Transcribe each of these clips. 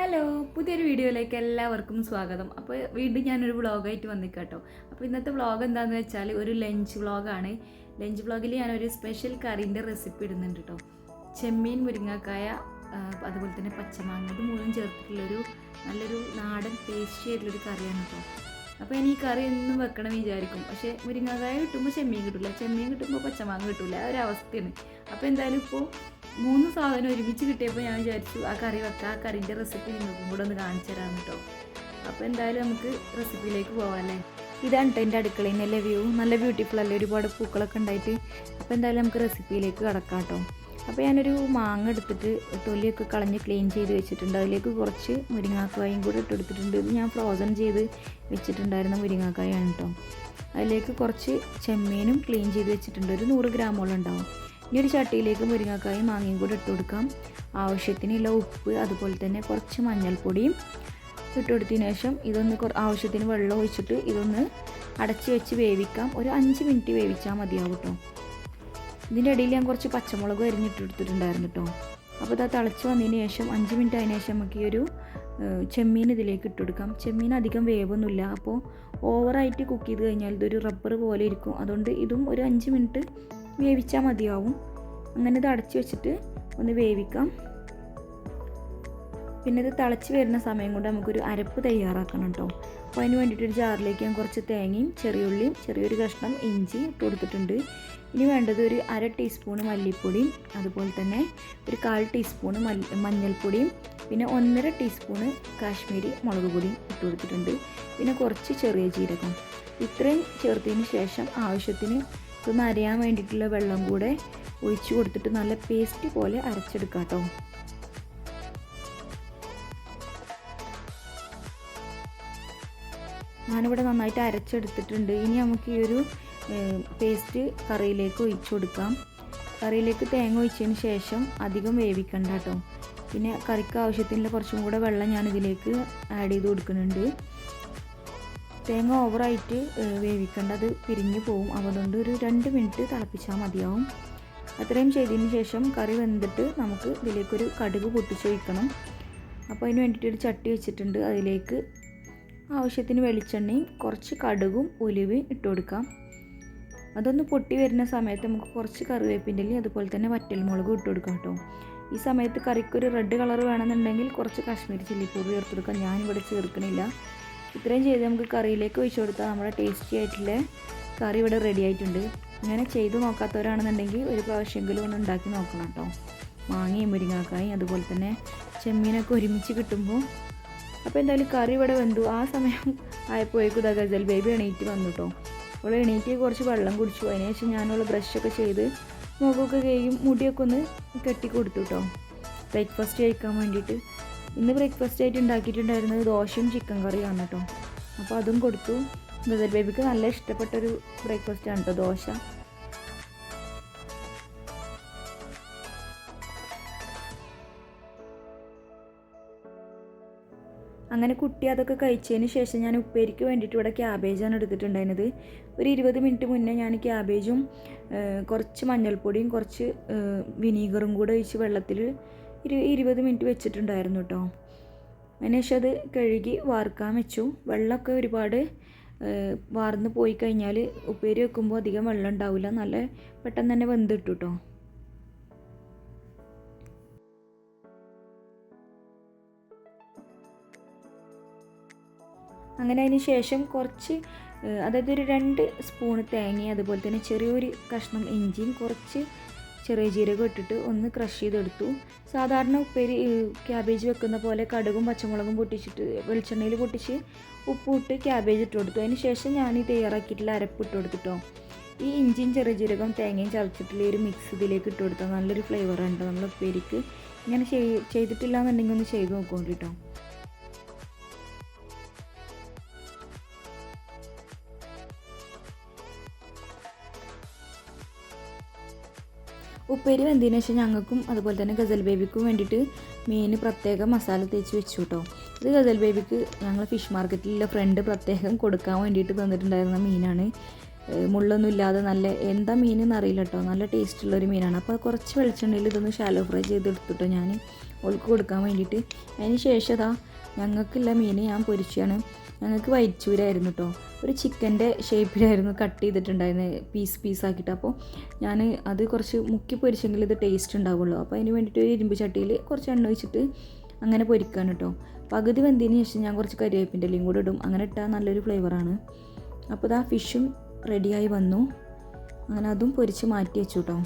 Hello പുതിയൊരു വീഡിയോയിലേക്ക് എല്ലാവർക്കും സ്വാഗതം. അപ്പോൾ വീണ്ടും ഞാനൊരു വ്ളോഗായിട്ട് വന്നിക്കാട്ടോ. അപ്പോൾ ഇന്നത്തെ വ്ളോഗ് എന്താണെന്ന് വെച്ചാൽ ഒരു ലഞ്ച് വ്ളോഗാണ്. ലഞ്ച് വ്ളോഗിൽ ഞാനൊരു സ്പെഷ്യൽ കറീന്റെ റെസിപ്പി ഇടുന്നുണ്ട് കേട്ടോ. ചെമ്മീൻ മുരിങ്ങക്കായ അതുപോലെ തന്നെ പച്ചമാങ്ങ ഇത് മൂന്നും ചേർത്തിട്ടുള്ളൊരു നല്ലൊരു നാടൻ ടേസ്റ്റി ആയിട്ടുള്ളൊരു കറിയാണ് കേട്ടോ. അപ്പോൾ ഇനി ഈ കറി എന്നും വെക്കണം വിചാരിക്കും. പക്ഷേ മുരിങ്ങക്കായ കിട്ടുമ്പോൾ ചെമ്മീൻ കിട്ടില്ല ചെമ്മീൻ കിട്ടുമ്പോൾ പച്ചമാങ്ങ കിട്ടില്ല ആ ഒരു അവസ്ഥയാണ് അപ്പോൾ എന്തായാലും ഇപ്പോൾ മൂന്ന് സാധനം ഒരുമിച്ച് കിട്ടിയപ്പോൾ ഞാൻ വിചാരിച്ചു ആ കറി വെക്കാം ആ കറിന്റെ റെസിപ്പി നിങ്ങൾക്കും കൂടെ ഒന്ന് കാണിച്ചു തരാം കേട്ടോ അപ്പോൾ എന്തായാലും നമുക്ക് റെസിപ്പിയിലേക്ക് പോകാമല്ലേ ഇതാണ് കേട്ടോ എന്റെ അടുക്കളയിൽ നല്ല വ്യൂ നല്ല ബ്യൂട്ടിഫുൾ അല്ലേ? ഒരുപാട് പൂക്കളൊക്കെ ഉണ്ടായിട്ട്. അപ്പോൾ എന്തായാലും നമുക്ക് റെസിപ്പിയിലേക്ക് കിടക്കാം കേട്ടോ അപ്പോൾ ഞാനൊരു മാങ്ങ എടുത്തിട്ട് തൊലിയൊക്കെ കളഞ്ഞ് ക്ലീൻ ചെയ്ത് വെച്ചിട്ടുണ്ട്. അതിലേക്ക് കുറച്ച് മുരിങ്ങാക്കായും കൂടി ഇട്ടെടുത്തിട്ടുണ്ട് ഇത് ഞാൻ ഫ്രോസൺ ചെയ്ത് വെച്ചിട്ടുണ്ടായിരുന്ന മുരിങ്ങാക്കായാണ് കേട്ടോ അതിലേക്ക് കുറച്ച് ചെമ്മീനും ക്ലീൻ ചെയ്ത് വെച്ചിട്ടുണ്ട്. ഒരു നൂറ് ഗ്രാമോളം ഉണ്ടാവും. ഇനി ഒരു ചട്ടിയിലേക്ക് മുരിങ്ങക്കായും മാങ്ങയും കൂടി ഇട്ട് കൊടുക്കാം. ആവശ്യത്തിനുള്ള ഉപ്പ് അതുപോലെ തന്നെ കുറച്ച് മഞ്ഞൾപ്പൊടിയും ഇട്ട് കൊടുത്തതിന് ശേഷം ഇതൊന്ന് ആവശ്യത്തിന് വെള്ളം ഒഴിച്ചിട്ട് ഇതൊന്ന് അടച്ച് വെച്ച് വേവിക്കാം. ഒരു അഞ്ച് മിനിറ്റ് വേവിച്ചാൽ മതിയാവും കേട്ടോ ഇതിന്റെ ഇടയിൽ ഞാൻ കുറച്ച് പച്ചമുളക് അരിഞ്ഞിട്ട് എടുത്തിട്ടുണ്ടായിരുന്നു കേട്ടോ അപ്പോൾ ഇത് തിളച്ച് വന്നതിന് ശേഷം അഞ്ച് മിനിറ്റ് അതിന് ശേഷം നമുക്ക് ഈ ഒരു ചെമ്മീൻ ഇതിലേക്ക് ഇട്ട് കൊടുക്കാം. ചെമ്മീൻ അധികം വേവൊന്നുമില്ല. അപ്പോൾ ഓവറായിട്ട് കുക്ക് ചെയ്ത് കഴിഞ്ഞാൽ ഇതൊരു റബ്ബർ പോലെ ഇരിക്കും. അതുകൊണ്ട് ഇതും ഒരു അഞ്ച് മിനിറ്റ് വേവിച്ചാൽ മതിയാവും. അങ്ങനെ ഇത് അടച്ചു വെച്ചിട്ട് ഒന്ന് വേവിക്കാം. പിന്നെ ഇത് തിളച്ച് വരുന്ന സമയം കൊണ്ട് നമുക്കൊരു അരപ്പ് തയ്യാറാക്കണം കേട്ടോ. അപ്പോൾ അതിന് വേണ്ടിയിട്ട് ഒരു ജാറിലേക്ക് ഞാൻ കുറച്ച് തേങ്ങയും ചെറിയുള്ളിയും ചെറിയൊരു കഷ്ണം ഇഞ്ചി ഇട്ട് കൊടുത്തിട്ടുണ്ട്. ഇനി വേണ്ടത് ഒരു അര ടീസ്പൂണ് മല്ലിപ്പൊടിയും അതുപോലെ തന്നെ ഒരു കാൽ മല്ലി മഞ്ഞൾപ്പൊടിയും പിന്നെ ഒന്നര ടീസ്പൂണ് കാശ്മീരി മുളക് പൊടി ഇട്ട് കൊടുത്തിട്ടുണ്ട്. പിന്നെ കുറച്ച് ചെറിയ ജീരകം. ഇത്രയും ചേർത്തതിന് ശേഷം ആവശ്യത്തിന് ഇതൊന്ന് അരയാൻ വേണ്ടിയിട്ടുള്ള വെള്ളം കൂടെ ഒഴിച്ച് കൊടുത്തിട്ട് നല്ല പേസ്റ്റ് പോലെ അരച്ചെടുക്കാം കേട്ടോ. ഞാനിവിടെ നന്നായിട്ട് അരച്ചെടുത്തിട്ടുണ്ട്. ഇനി നമുക്ക് ഈ ഒരു പേസ്റ്റ് കറിയിലേക്ക് ഒഴിച്ചു കൊടുക്കാം. കറിയിലേക്ക് തേങ്ങ ഒഴിച്ചതിന് ശേഷം അധികം വേവിക്കണ്ട കേട്ടോ. പിന്നെ കറിക്ക് ആവശ്യത്തിനുള്ള കുറച്ചും കൂടെ വെള്ളം ഞാൻ ഇതിലേക്ക് ആഡ് ചെയ്ത് കൊടുക്കുന്നുണ്ട്. തേങ്ങ ഓവറായിട്ട് വേവിക്കേണ്ട. അത് പിരിഞ്ഞു പോവും. അതുകൊണ്ട് ഒരു രണ്ട് മിനിറ്റ് തിളപ്പിച്ചാൽ മതിയാവും. അത്രയും ചെയ്തതിന് ശേഷം കറി വെന്തിട്ട് നമുക്ക് ഇതിലേക്കൊരു കടുക് പൊട്ടിച്ചൊഴിക്കണം അപ്പോൾ അതിന് വേണ്ടിയിട്ട് ഒരു ചട്ടി വെച്ചിട്ടുണ്ട്. അതിലേക്ക് ആവശ്യത്തിന് വെളിച്ചെണ്ണയും കുറച്ച് കടുകും ഉലുവയും ഇട്ട് കൊടുക്കാം. അതൊന്ന് പൊട്ടി വരുന്ന സമയത്ത് നമുക്ക് കുറച്ച് കറിവേപ്പിന്റെ അതുപോലെ തന്നെ വറ്റൽമുളകും ഇട്ട് കൊടുക്കാം കേട്ടോ. ഈ സമയത്ത് കറിക്കൊരു റെഡ് കളർ വേണമെന്നുണ്ടെങ്കിൽ കുറച്ച് കാശ്മീരി ചില്ലി പൗഡർ ചേർത്ത് കൊടുക്കാം. ഞാനിവിടെ ചേർക്കണില്ല. ഇത്രയും ചെയ്ത് നമുക്ക് കറിയിലേക്ക് ഒഴിച്ചു കൊടുത്താൽ നമ്മുടെ ടേസ്റ്റി ആയിട്ടുള്ള കറി ഇവിടെ റെഡി ആയിട്ടുണ്ട്. ഇങ്ങനെ ചെയ്ത് നോക്കാത്തവരാണെന്നുണ്ടെങ്കിൽ ഒരു പ്രാവശ്യമെങ്കിലും ഒന്ന് ഉണ്ടാക്കി നോക്കണം കേട്ടോ. മാങ്ങയും മുരിങ്ങാക്കായും അതുപോലെ തന്നെ ചെമ്മീനൊക്കെ ഒരുമിച്ച് കിട്ടുമ്പോൾ അപ്പോൾ എന്തായാലും കറി ഇവിടെ വെന്തു. ആ സമയം ആയപ്പോഴേക്കും ഇതാ ഗസൽ ബേബി എണീറ്റ് വന്നു കേട്ടോ. അവൾ എണീറ്റ് കുറച്ച് വെള്ളം കുടിച്ചു. അതിനുശേഷം ഞാനുള്ള ബ്രഷൊക്കെ ചെയ്ത് മുഖമൊക്കെ കഴിയും മുടിയൊക്കെ ഒന്ന് കെട്ടി കൊടുത്തു കേട്ടോ ബ്രേക്ക്ഫാസ്റ്റ് കഴിക്കാൻ വേണ്ടിയിട്ട്. ഇന്ന് ബ്രേക്ക്ഫാസ്റ്റ് ആയിട്ട് ഉണ്ടാക്കിയിട്ടുണ്ടായിരുന്നത് ദോശയും ചിക്കൻ കറിയാണ് കേട്ടോ അപ്പോൾ അതും കൊടുത്തു. ഗസൽ ബേബിക്ക് നല്ല ഇഷ്ടപ്പെട്ടൊരു ബ്രേക്ക്ഫാസ്റ്റ് ആണ് കേട്ടോ ദോശ. അങ്ങനെ കുട്ടി അതൊക്കെ കഴിച്ചതിന് ശേഷം ഞാൻ ഉപ്പേരിക്ക് വേണ്ടിയിട്ട് ഇവിടെ ക്യാബേജാണ് എടുത്തിട്ടുണ്ടായിരുന്നത്. ഒരു ഇരുപത് മിനിറ്റ് മുന്നേ ഞാൻ ക്യാബേജും കുറച്ച് മഞ്ഞൾപ്പൊടിയും കുറച്ച് വിനീഗറും കൂടെ ഒഴിച്ച് വെള്ളത്തിൽ ഇരു ഇരുപത് മിനിറ്റ് വെച്ചിട്ടുണ്ടായിരുന്നു കേട്ടോ അതിനുശേഷം അത് കഴുകി വാർക്കാൻ വെച്ചു. വെള്ളമൊക്കെ ഒരുപാട് വാർന്ന് പോയി കഴിഞ്ഞാൽ ഉപ്പേരി വെക്കുമ്പോൾ അധികം വെള്ളം ഉണ്ടാവില്ല നല്ല പെട്ടെന്ന് തന്നെ വെന്തിട്ടു കേട്ടോ അങ്ങനെ അതിന് ശേഷം കുറച്ച് അതായത് ഒരു രണ്ട് സ്പൂൺ തേങ്ങയും അതുപോലെ തന്നെ ചെറിയൊരു കഷ്ണം ഇഞ്ചിയും കുറച്ച് ചെറിയ ജീരകം ഇട്ടിട്ട് ഒന്ന് ക്രഷ് ചെയ്തെടുത്തു. സാധാരണ ഉപ്പേരി ക്യാബേജ് വെക്കുന്ന പോലെ കടുകും പച്ചമുളകും പൊട്ടിച്ചിട്ട് വെളിച്ചെണ്ണയിൽ പൊട്ടിച്ച് ഉപ്പിട്ട് ക്യാബേജ് ഇട്ട് കൊടുത്തു. അതിന് ശേഷം ഞാൻ ഈ തയ്യാറാക്കിയിട്ടുള്ള അരപ്പ് ഇട്ട് കൊടുത്തിട്ടോ. ഈ ഇഞ്ചിയും ചെറിയ ജീരകം തേങ്ങയും ചതച്ചിട്ടുള്ള ഒരു മിക്സ് ഇതിലേക്ക് ഇട്ട് കൊടുത്താൽ നല്ലൊരു ഫ്ലേവറാണ് ഉണ്ട് നമ്മൾ ഉപ്പേരിക്ക്. ഇങ്ങനെ ചെയ്- ചെയ്തിട്ടില്ല എന്നുണ്ടെങ്കിൽ ഒന്ന് ചെയ്ത് നോക്കുകൊണ്ട് ഉപ്പേരി വെന്തതിന് ശേഷം ഞങ്ങൾക്കും അതുപോലെ തന്നെ ഗസൽ ബേബിക്കും വേണ്ടിയിട്ട് മീൻ പ്രത്യേകം മസാല തേച്ച് വെച്ചു കേട്ടോ ഇത് ഗസൽ ബേബിക്ക് ഞങ്ങൾ ഫിഷ് മാർക്കറ്റിലുള്ള ഫ്രണ്ട് പ്രത്യേകം കൊടുക്കാൻ വേണ്ടിയിട്ട് തന്നിട്ടുണ്ടായിരുന്ന മീനാണ്. മുള്ളൊന്നുമില്ലാതെ നല്ല എന്താ മീൻ എന്നറിയില്ല കേട്ടോ നല്ല ടേസ്റ്റുള്ളൊരു മീനാണ്. അപ്പോൾ കുറച്ച് വെളിച്ചെണ്ണയിൽ ഇതൊന്ന് ഷാലോ ഫ്രൈ ചെയ്തെടുത്തിട്ടോ ഞാൻ ഓൾക്ക് കൊടുക്കാൻ വേണ്ടിയിട്ട്. അതിന് ശേഷം അതാ ഞങ്ങൾക്കുള്ള മീൻ ഞാൻ പൊരിച്ചാണ് ഞങ്ങൾക്ക് വൈച്ചൂരായിരുന്നു കേട്ടോ ഒരു ചിക്കന്റെ ഷേപ്പിലായിരുന്നു കട്ട് ചെയ്തിട്ടുണ്ടായിരുന്നത് പീസ് ആക്കിയിട്ട്. അപ്പോൾ ഞാൻ അത് കുറച്ച് മുക്കി പൊരിച്ചെങ്കിൽ ഇത് ടേസ്റ്റ് ഉണ്ടാവുള്ളൂ. അപ്പോൾ അതിന് വേണ്ടിയിട്ട് ഒരു ഇരുമ്പ് ചട്ടിയിൽ കുറച്ച് എണ്ണ ഒഴിച്ചിട്ട് അങ്ങനെ പൊരിക്കാണ് കേട്ടോ പകുതി വെന്തതിന് ശേഷം ഞാൻ കുറച്ച് കരിവേപ്പിന്റെ ഇലയും കൂടെ ഇടും. അങ്ങനെ ഇട്ടാൽ നല്ലൊരു ഫ്ലേവറാണ് അപ്പോൾ ഇതാ ഫിഷും റെഡിയായി വന്നു. അങ്ങനെ അതും പൊരിച്ച് മാറ്റി വെച്ചു കേട്ടോ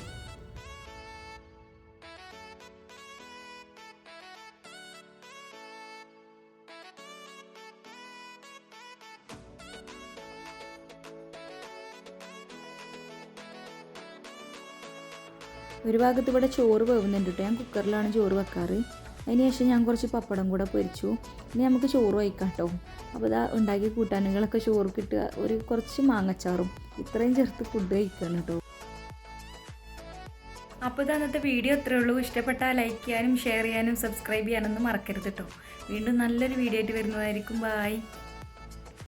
ഒരു ഭാഗത്ത് ഇവിടെ ചോറ് വേവുന്നുണ്ട് കേട്ടോ ഞാൻ കുക്കറിലാണ് ചോറ് വെക്കാറ്. അതിന് ശേഷം ഞാൻ കുറച്ച് പപ്പടം കൂടെ പൊരിച്ചു. ഇനി നമുക്ക് ചോറ് വയ്ക്കാം കേട്ടോ അപ്പോൾ ഇതാ ഉണ്ടാക്കിയ കൂട്ടാനുകളൊക്കെ ചോറ് കിട്ടുക. ഒരു കുറച്ച് മാങ്ങച്ചാറും. ഇത്രയും ചേർത്ത് ഫുഡ് കഴിക്കണം കേട്ടോ അപ്പോൾ ഇത് അന്നത്തെ വീഡിയോ അത്രേ ഉള്ളൂ. ഇഷ്ടപ്പെട്ടാൽ ലൈക്ക് ചെയ്യാനും ഷെയർ ചെയ്യാനും സബ്സ്ക്രൈബ് ചെയ്യാനൊന്നും മറക്കരുത് കേട്ടോ വീണ്ടും നല്ലൊരു വീഡിയോ ആയിട്ട് വരുന്നതായിരിക്കും. ബായ്